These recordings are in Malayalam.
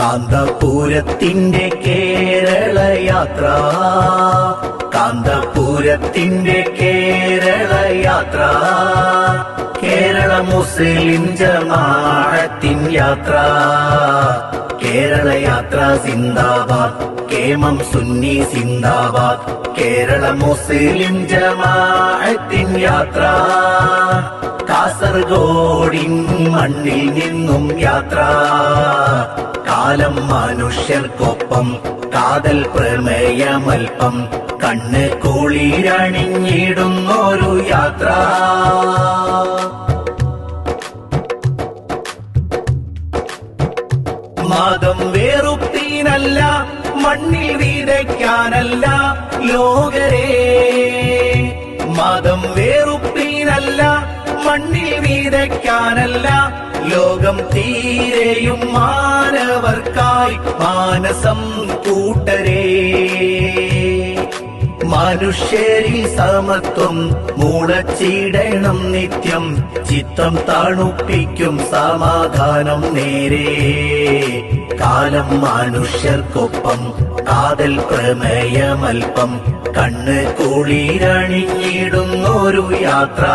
കാന്തപൂരത്തിന്റെ കേരള യാത്ര കാന്തപൂരത്തിന്റെ കേരള യാത്ര കേരള മുസ്ലിം ജമാഅത്തിൻ യാത്ര. കേരള യാത്ര സിന്ദാബാദ് കേമം സുന്നി സിന്ദാബാദ്. കേരള മുസ്ലിം ജമാഅത്തിൻ യാത്ര. കാസർഗോഡിൻ മണ്ണിൽ നിന്നും യാത്ര. കാലം മനുഷ്യർക്കൊപ്പം കാതൽ പ്രമേയമൽപ്പം കണ്ണ് കുളിരണിഞ്ഞിടുന്നൊരു യാത്ര. മതം വേറുപ്പീനല്ല മണ്ണിൽ വിതയ്ക്കാനല്ല ലോകരേ. മതം വേറുപ്പീനല്ല മണ്ണിൽ വിതയ്ക്കാനല്ല ലോകം തീരെയും മാനവർക്കായി മാനസം കൂട്ടരേ. മനുഷ്യരിൽ സമത്വം മൂടച്ചിടണം നിത്യം. ചിത്തം തണുപ്പിക്കും സമാധാനം നേരെ. കാലം മനുഷ്യർക്കൊപ്പം കാതൽ പ്രമേയമൽപ്പം. കണ്ണ് കുളിരണിഞ്ഞിടുന്നൊരു യാത്ര.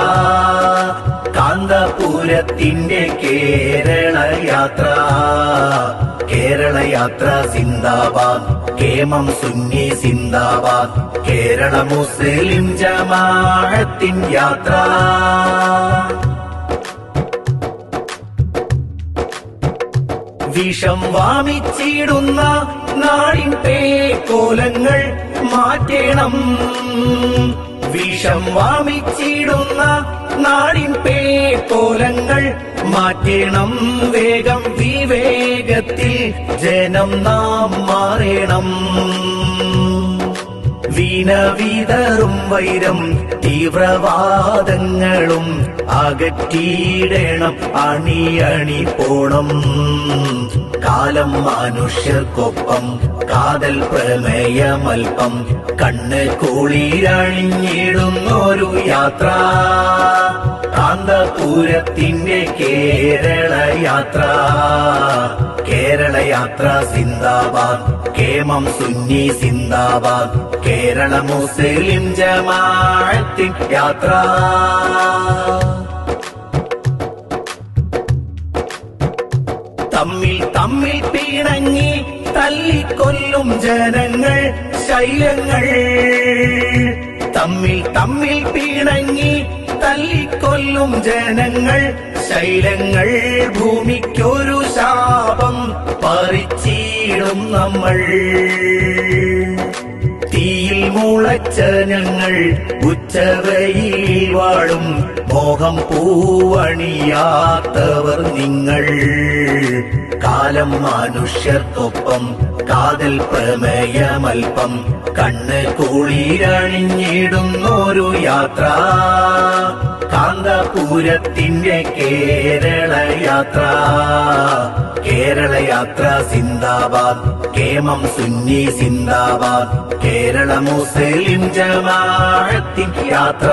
കാന്തപുരത്തിന്റെ കേരള യാത്ര കേരള യാത്ര സിന്ദാബാദ്. കേമം സുന്നി സിന്ദാബാദ്. കേരള മുസ്ലിം ജമാഅത്തിൻ യാത്ര. വിഷം വാമിച്ചിടുന്ന നാടിൻ പേക്കോലങ്ങൾ മാറ്റണം. വിഷം വാമിച്ചിടുന്ന നാടിൻ പേക്കോലങ്ങൾ മാറ്റണം വേഗം വിവേകത്തിൽ ജനം നാം മാറണം. വീണവിതറും വൈരം തീവ്രവാദങ്ങളും അകറ്റിയിടണം. അണിയണി പോണം കാലം മനുഷ്യർക്കൊപ്പം കാതൽ പ്രമേയമൽപ്പം കണ്ണ് കൂളിരണിഞ്ഞിടുന്നൊരു യാത്ര. കാന്തപൂരത്തിന്റെ കേരള യാത്ര കേരള യാത്ര സിന്ദാബാദ് കേമം സുന്നി സിന്ദാബാദ് കേരള മുസ്ലിം ജമാഅത്തിൻ യാത്ര. തമ്മിൽ തമ്മിൽ പിണങ്ങി തല്ലിക്കൊല്ലും ജനങ്ങൾ ശൈലങ്ങൾ. തമ്മിൽ തമ്മിൽ പിണങ്ങി തല്ലിക്കൊല്ലും ജനങ്ങൾ ശൈലങ്ങൾ. ഭൂമിക്കൊരു ശാപം പറിച്ചീടും നമ്മൾ. തീയിൽ മുളച്ച ഞങ്ങൾ ഉച്ചവയിൽ വാഴും. മോഹം പൂവണിയാത്തവർ നിങ്ങൾ. കാലം മനുഷ്യർക്കൊപ്പം കാതൽ പ്രമേയമൽപ്പം കണ്ണ് കുളിരണിഞ്ഞിടുന്നൊരു യാത്ര. കാന്തപൂരത്തിന്റെ കേരള യാത്ര കേരള സിന്ദാബാദ് കേമം സുന്നി സിന്ദാബാദ് കേരള മുസ്ലിം ജമാഅത്തിൻ യാത്ര.